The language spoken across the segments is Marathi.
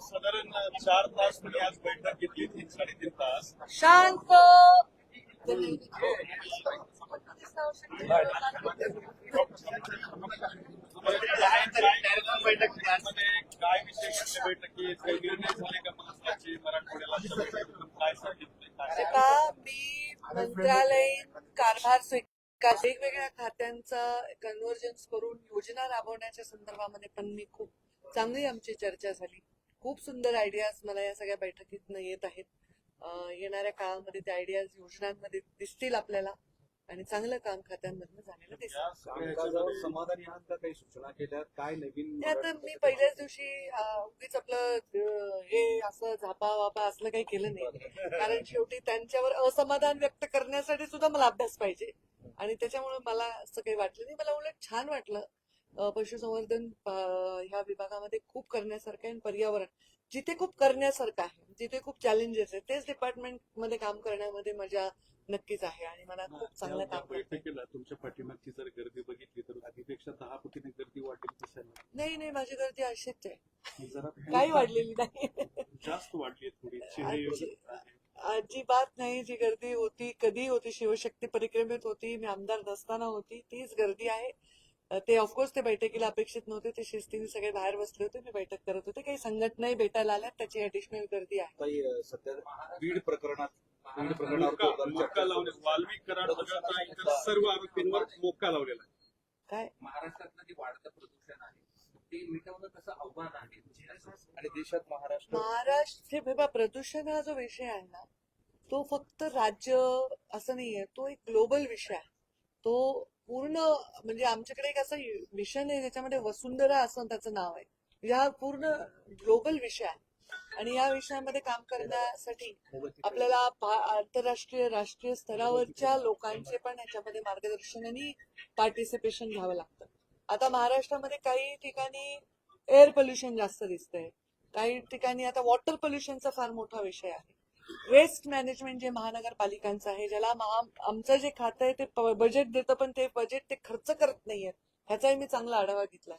साधारण चार तास तुम्ही आज बैठक घेतली तीन साडेतीन तास शांत. काय विषय घेतले काही निर्णय झाले का महत्त्वाचे मराठवाड्याला काय काय मंत्रालयीन कारभार स्वीकार वेगवेगळ्या खात्यांचा कन्व्हर्जन्स करून योजना राबवण्याच्या संदर्भामध्ये पण मी खूप चांगली आमची चर्चा झाली. खूप सुंदर आयडियाज मला या सगळ्या बैठकीतनं येत आहेत. येणाऱ्या काळामध्ये त्या आयडियाज योजनांमध्ये दिसतील आपल्याला. आणि चांगलं काम खात्यांमधनं झालेलं ह्याच्यामध्ये समाधानी आहात का काही सूचना केल्या काय नवीन ते आता मी पहिल्याच दिवशी उगीच आपलं अं, हे असं झापा वापा असलं काही केलं नाही. कारण शेवटी त्यांच्यावर असमाधान व्यक्त करण्यासाठी सुद्धा मला अभ्यास पाहिजे. आणि त्याच्यामुळे मला असं काही वाटलं नाही. मला उलट छान वाटलं. अं, पशुसंवर्धन अं, ह्या विभागामध्ये खूप करण्यासारखं आहे आणि पर्यावरण. जिथे खूप करण्यासारखं आहे जिथे खूप चॅलेंजेस आहेत तेच डिपार्टमेंटमध्ये काम करण्यामध्ये मजा नक्कीच आहे आणि मला खूप चांगलं काम. बैठकीला तुमच्या पाठीमागची जर गर्दी बघितली तर आधीपेक्षा दहा पटीने गर्दी वाटेल कशाला नाही नाही माझी गर्दी अशीच आहे. जरा काही वाढलेली नाही. जास्त वाढली थोडी अजिबात नाही जी गर्दी होती कधी होती शिवशक्ती परिक्रमेत होती मी आमदार नसताना होती तीच गर्दी आहे. ते ऑफकोर्स ते बैठकीला अपेक्षित नव्हते ते शिस्तीने सगळे बाहेर बसले होते मी बैठक करत होते. काही संघटनाही भेटायला आल्या त्याची ऍडिशनल गर्दी आहे. सध्या बीड प्रकरणात लावले. वाल्मिक कराड वगळता इतर सर्व आरोपींवर मोक्का लावलेला आहे. काय? महाराष्ट्रातलं जे वाढतं प्रदूषण आहे ते मिटवणं कसं आव्हान आहे? आणि देशात महाराष्ट्र? महाराष्ट्र हे बघा प्रदूषण हा जो विषय आहे ना तो फक्त राज्य असं नाहीये तो एक ग्लोबल विषय आहे. तो पूर्ण म्हणजे आमच्याकडे एक असं मिशन आहे त्याच्यामध्ये वसुंधरा असं त्याचं नाव आहे. म्हणजे हा पूर्ण ग्लोबल विषय आहे. आणि या विषयामध्ये काम करण्यासाठी आपल्याला आंतरराष्ट्रीय राष्ट्रीय स्तरावरच्या लोकांचे पण याच्यामध्ये मार्गदर्शन आणि पार्टिसिपेशन घ्यावं लागतं. आता महाराष्ट्रामध्ये काही ठिकाणी एअर पोल्युशन जास्त दिसतंय. काही ठिकाणी आता वॉटर पोल्युशनचा फार मोठा विषय आहे. वेस्ट मॅनेजमेंट जे महानगरपालिकांचं आहे ज्याला महा आमचं जे खातं आहे ते बजेट देतं पण ते बजेट ते खर्च करत नाहीयेत. ह्याचाही मी चांगला आढावा घेतलाय.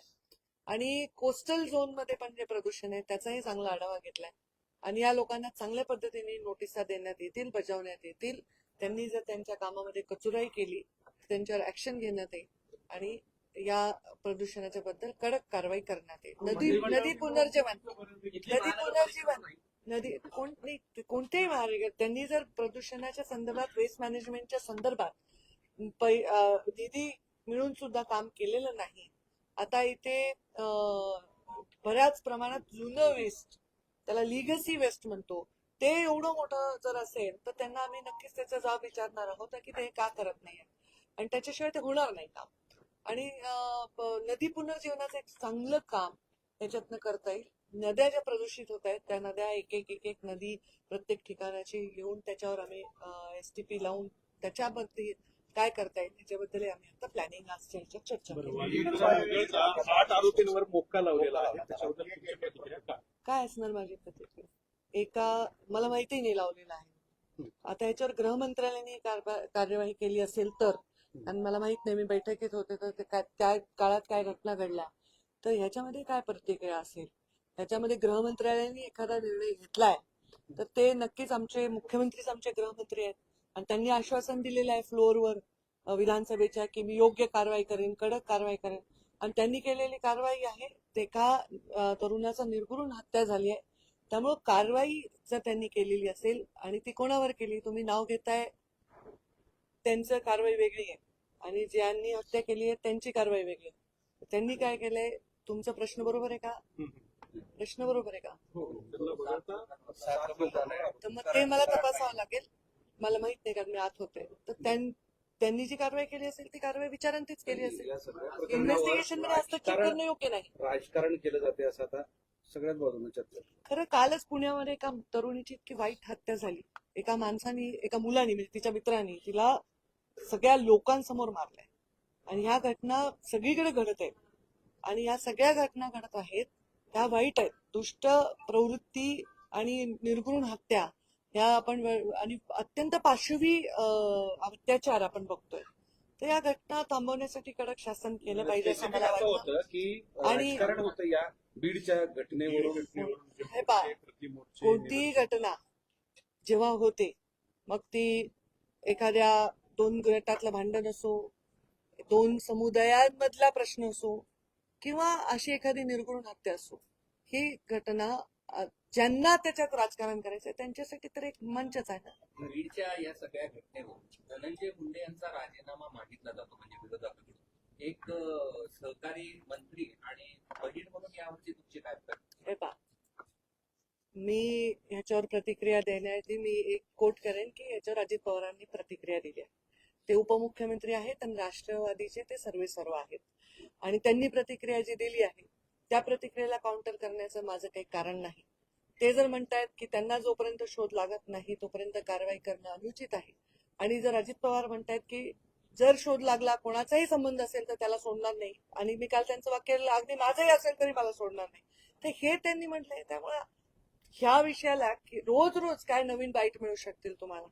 आणि कोस्टल झोनमध्ये पण जे प्रदूषण आहे त्याचाही चांगला आढावा घेतलाय. आणि या लोकांना चांगल्या पद्धतीने नोटिसा देण्यात येतील बजावण्यात येतील. त्यांनी जर त्यांच्या कामामध्ये कचुराई केली त्यांच्यावर ऍक्शन घेण्यात येईल. आणि या प्रदूषणाच्या बद्दल कडक कारवाई करण्यात येईल. नदी नदी पुनर्जीवन. नदी पुनर्जीवन. नदी कोण कोणतेही मार्ग त्यांनी जर प्रदूषणाच्या संदर्भात वेस्ट मॅनेजमेंटच्या संदर्भात निधी मिळून सुद्धा काम केलेलं नाही आता इथे बऱ्याच प्रमाणात जुनं वेस्ट त्याला लिगसी वेस्ट म्हणतो ते एवढं मोठं जर असेल तर त्यांना आम्ही नक्कीच त्याचा जाब विचारणार आहोत की ते का करत नाही आणि त्याच्याशिवाय ते होणार नाही काम. आणि नदी पुनर्जीवनाचं एक चांगलं काम याच्यातनं करता येईल. नद्या ज्या प्रदूषित होत आहेत त्या नद्या एक एक एक एक नदी प्रत्येक ठिकाणाची घेऊन त्याच्यावर आम्ही एस टी पी लावून त्याच्यामध्ये काय करता येईल त्याच्याबद्दल आम्ही आता प्लॅनिंग आजच्या ह्याच्यात चर्चा आठ आरोपींवर मोक्का लावलेला आहे. काय असणार माझी प्रतिक्रिया? एका मला माहिती नाही लावलेलं आहे. आता याच्यावर गृह मंत्रालयाने कारवा- कार्यवाही केली असेल तर आणि मला माहीत नाही मी बैठकीत होते तर त्या काळात काय घटना घडल्या. तर ह्याच्यामध्ये काय प्रतिक्रिया असेल? ह्याच्यामध्ये गृह मंत्रालयाने एखादा निर्णय घेतलाय तर ते नक्कीच आमचे मुख्यमंत्रीच आमचे गृहमंत्री आहेत. आणि त्यांनी आश्वासन दिलेलं आहे फ्लोअरवर विधानसभेच्या की मी योग्य कारवाई करेन कडक कारवाई करेन. आणि त्यांनी केलेली कारवाई आहे ते एका तरुणाचा निर्घृण हत्या झाली आहे. त्यामुळं कारवाई जर त्यांनी केलेली असेल आणि ती कोणावर केली तुम्ही नाव घेताय त्यांचं कारवाई वेगळी आहे. आणि ज्यांनी हत्या केली आहे त्यांची कारवाई वेगळी आहे. त्यांनी काय केलंय तुमचा प्रश्न बरोबर आहे का? प्रश्न बरोबर आहे का? हो, वगळता तर मग ते मला तपासावं लागेल. मला माहीत नाही कारण मी आत होते. तर त्यां- त्यांनी जी कारवाई केली असेल ती कारवाई विचारांतीच केली असेल. या सगळ्या प्रकरणावर इन्व्हेस्टिगेशनमध्ये हस्तक्षेप राजकारण करणं योग्य नाही. राजकारण केलं जाते असं आता सगळ्याच बाजूने चर्चा. आहे. खरं कालच पुण्यामध्ये एका तरुणीची इतकी वाईट हत्या झाली. एका माणसाने एका मुलाने म्हणजे तिच्या मित्राने तिला सगळ्या लोकांसमोर मारलंय. आणि ह्या घटना सगळीकडे घडत आहेत आणि या सगळ्या घटना घडत आहेत ह्या वाईट आहेत. दुष्ट प्रवृत्ती आणि निर्घृण हत्या ह्या आपण आणि अत्यंत पाशवी अं, अत्याचार आपण बघतोय. तर या घटना थांबवण्यासाठी कडक शासन केलं पाहिजे असं मला वाटतं. आणि- बीडच्या घटनेवरून. हे पहा, कोणतीही घटना जेव्हा होते मग ती एखाद्या दोन गटातलं भांडण असो दोन समुदायांमधला प्रश्न असो किंवा अशी एखादी निर्गुण हत्या असो ही घटना ज्यांना त्याच्यात राजकारण करायचं त्यांच्यासाठी तर एक मंचच आहे. ना बीडच्या या सगळ्या घटनेवर धनंजय मुंडे यांचा राजीनामा मागितला जातो म्हणजे विरोधकाकडून एक सहकारी मंत्री आणि बहीण म्हणून यावरची तुमची काय? हे पहा मी ह्याच्यावर प्रतिक्रिया देण्याआधी मी एक कोट करेन की ह्याच्यावर अजित पवारांनी प्रतिक्रिया दिली आहे. ते उपमुख्यमंत्री आहेत आणि राष्ट्रवादीचे ते सर्वे सर्व आहेत. आणि त्यांनी प्रतिक्रिया जी दिली आहे काउंटर करण्याचं माझं काही कारण नाही. ते जर म्हणतायत की त्यांना जोपर्यंत शोध लागत नाही तोपर्यंत कारवाई करणं अनुचित आहे. आणि जर अजित पवार म्हणतायत की जर शोध लागला कोणाचाही संबंध असेल तर त्याला सोडणार नाही. आणि मी काल त्यांचं वाक्य अगदी माझंही असेल तरी मला सोडणार नाही. तर हे त्यांनी म्हटलंय. त्यामुळे ह्या विषयाला की रोज रोज काय नवीन बाईट मिळू शकतील तुम्हाला?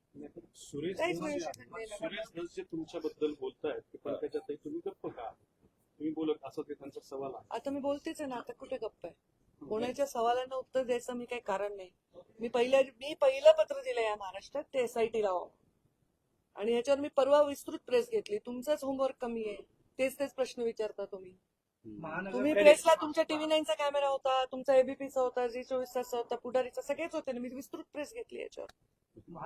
सुरेश काहीच मिळू शकत नाही. तुमच्याबद्दल बोलतायत तुम्ही बोलत असं ते त्यांचा सवाल आहे आता मी बोलतेच आहे ना आता कुठे गप्प आहे? कोणाच्या सवालांना उत्तर द्यायचं मी काही कारण नाही. मी पहिल्या मी पहिलं पत्र दिलं या महाराष्ट्रात ते एसआयटी लावा आणि ह्याच्यावर मी परवा विस्तृत प्रेस घेतली. तुमचंच होमवर्क कमी आहे. तेच तेच प्रश्न विचारता तुम्ही. तुम्ही प्रेसला तुमच्या टीव्ही नाईनचा कॅमेरा होता तुमचा एबीपीचा होता झी चोवीस तासचा होता पुढारीचा सगळेच होते. ना मी विस्तृत प्रेस घेतली याच्यावर.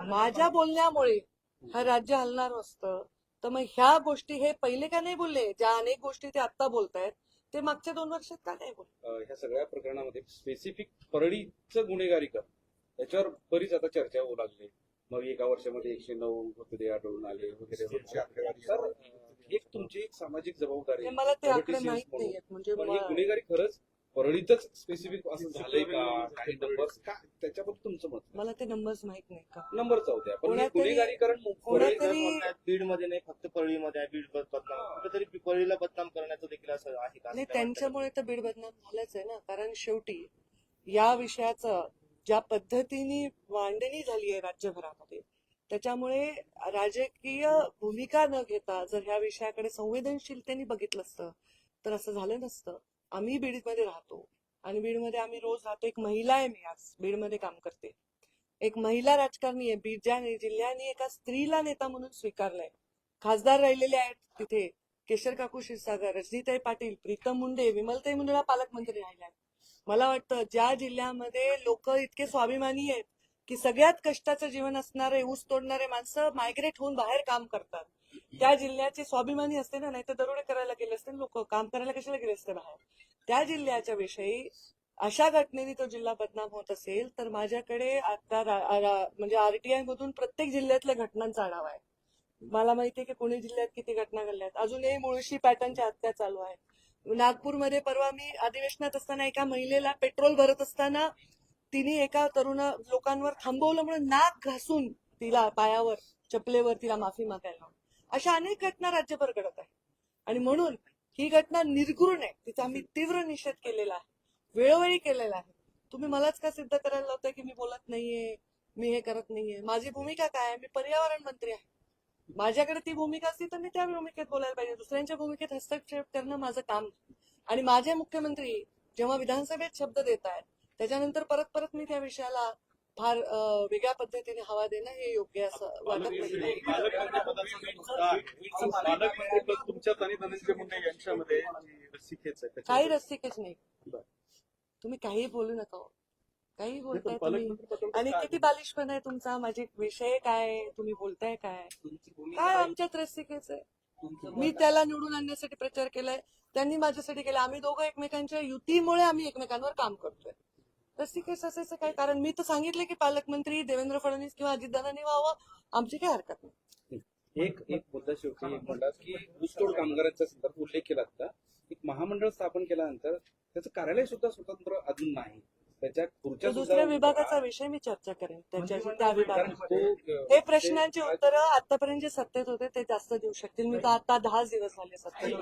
माझ्या बोलण्यामुळे हा राज्य हलणार असतं. तर मग ह्या गोष्टी हे पहिले का नाही बोलले? ज्या अनेक गोष्टी ते आता बोलतायत ते मागच्या दोन वर्षात का नाही बोलले? अ, ह्या सगळ्या प्रकरणामध्ये स्पेसिफिक परळीचं गुन्हेगारी कर. त्याच्यावर बरीच आता चर्चा होऊ लागली. मग एका वर्षामध्ये एकशे नऊ मृतदेह आढळून आले वगैरे एक तुमची एक सामाजिक जबाबदारी आहे. मला ते आकडे माहीत. नाहीयेत म्हणजे ही गुन्हेगारी खरंच परळीतच स्पेसिफिक असं झालंय का? काही नंबर्स का? त्याच्याबद्दल तुमचं मत? मला ते नंबर्स माहीत नाही का? नंबर जाऊ द्या. पण हे कोणातरी- गुन्हेगारीकरण कोणातरी बीडमध्ये नाही फक्त परळीमध्ये आहे बीड बद- बदनाम. कुठेतरी परळीला बदनाम करण्याचं देखील असं आहे का? असं नाही काय? त्यांच्यामुळे तर बीड बदनाम झालंच आहे ना. कारण शेवटी या विषयाचं ज्या पद्धतीने मांडणी झाली आहे राज्यभरामध्ये त्याच्यामुळे राजकीय भूमिका न घेता जर ह्या विषयाकडे संवेदनशीलतेने बघितलं असतं तर असं झालं नसतं. आम्ही बीडमध्ये राहतो. आणि बीडमध्ये आम्ही रोज राहतो. एक महिला आहे मी आज बीडमध्ये काम करते. एक महिला राजकारणी आहे. बीड ज्या जिल्ह्याने एका स्त्रीला नेता म्हणून स्वीकारलंय. खासदार राहिलेले आहेत तिथे केशर काकू क्षीरसागर रजनीताई पाटील प्रीतम मुंडे विमलताई मुंडे पालकमंत्री राहिल्या मला वाटतं ज्या जिल्ह्यामध्ये लोक इतके स्वाभिमानी आहेत की सगळ्यात कष्टाचं जीवन असणारे ऊस तोडणारे माणसं मायग्रेट होऊन बाहेर काम करतात. त्या जिल्ह्याचे स्वाभिमानी असते ना नाही तर दरोडे करायला गेले असते लोक काम करायला कशाला गेले असते बाहेर? त्या जिल्ह्याच्या विषयी अशा घटनेने तो जिल्हा बदनाम होत असेल तर माझ्याकडे आता म्हणजे आरटीआय मधून प्रत्येक जिल्ह्यातल्या घटनांचा आढावा आहे. मला माहितीये की पुणे जिल्ह्यात किती घटना घडल्या आहेत. अजूनही मुळशी पॅटर्नच्या हत्या चालू आहेत नागपूरमध्ये परवा मी अधिवेशनात असताना एका महिलेला पेट्रोल भरत असताना तिने एका तरुण लोकांवर थांबवलं म्हणून नाक घासून तिला पायावर चपलेवर तिला माफी मागायला अशा अनेक घटना राज्यभर घडत आहेत. आणि म्हणून ही घटना निर्घृण आहे. तिचा आम्ही तीव्र निषेध केलेला आहे. वेळोवेळी केलेला आहे. तुम्ही मलाच का सिद्ध करायला लावताय की मी बोलत नाहीये? मी हे करत नाहीये? माझी भूमिका काय आहे? मी पर्यावरण मंत्री आहे. माझ्याकडे ती भूमिका असती तर मी त्या भूमिकेत बोलायला पाहिजे. दुसऱ्यांच्या भूमिकेत हस्तक्षेप करणं माझं काम आणि माझे मुख्यमंत्री जेव्हा विधानसभेत शब्द देत आहेत त्याच्यानंतर परत परत मी त्या विषयाला फार वेगळ्या पद्धतीने हवा देणं हे योग्य असं वाटत नाही काही रस्तिकेच नाही. तुम्ही काही बोलू नका हो. काही बोलताय तुम्ही. आणि किती बालिशपणा आहे तुमचा? माझे विषय काय? तुम्ही बोलताय काय? काय? आमच्यात रस्तिकेच आहे? मी त्याला निवडून आणण्यासाठी प्रचार केलाय. त्यांनी माझ्यासाठी केला. आम्ही दोघं एकमेकांच्या युतीमुळे आम्ही एकमेकांवर काम करतोय. रस्तिकेच असायचं काय? कारण मी तर सांगितलं की पालकमंत्री देवेंद्र फडणवीस किंवा अजितदादांनी व्हावं. आमची काही हरकत नाही. एक एक मुद्दा शेवटी एक म्हणतात की ऊसतोड कामगारांच्या संदर्भात उल्लेख केला होता. एक महामंडळ स्थापन केल्यानंतर त्याचं कार्यालय सुद्धा स्वतंत्र अजून नाही. त्याच्या खुर्च्या दुसऱ्या विभागाचा विषय मी चर्चा करेन. त्याच्याशी त्या विभागात कारण तो, अ, हे प्रश्नांची उत्तरं आतापर्यंत जे सत्तेत होते ते जास्त देऊ शकतील. मी तर आता दहाच दिवस झाले सत्तेत.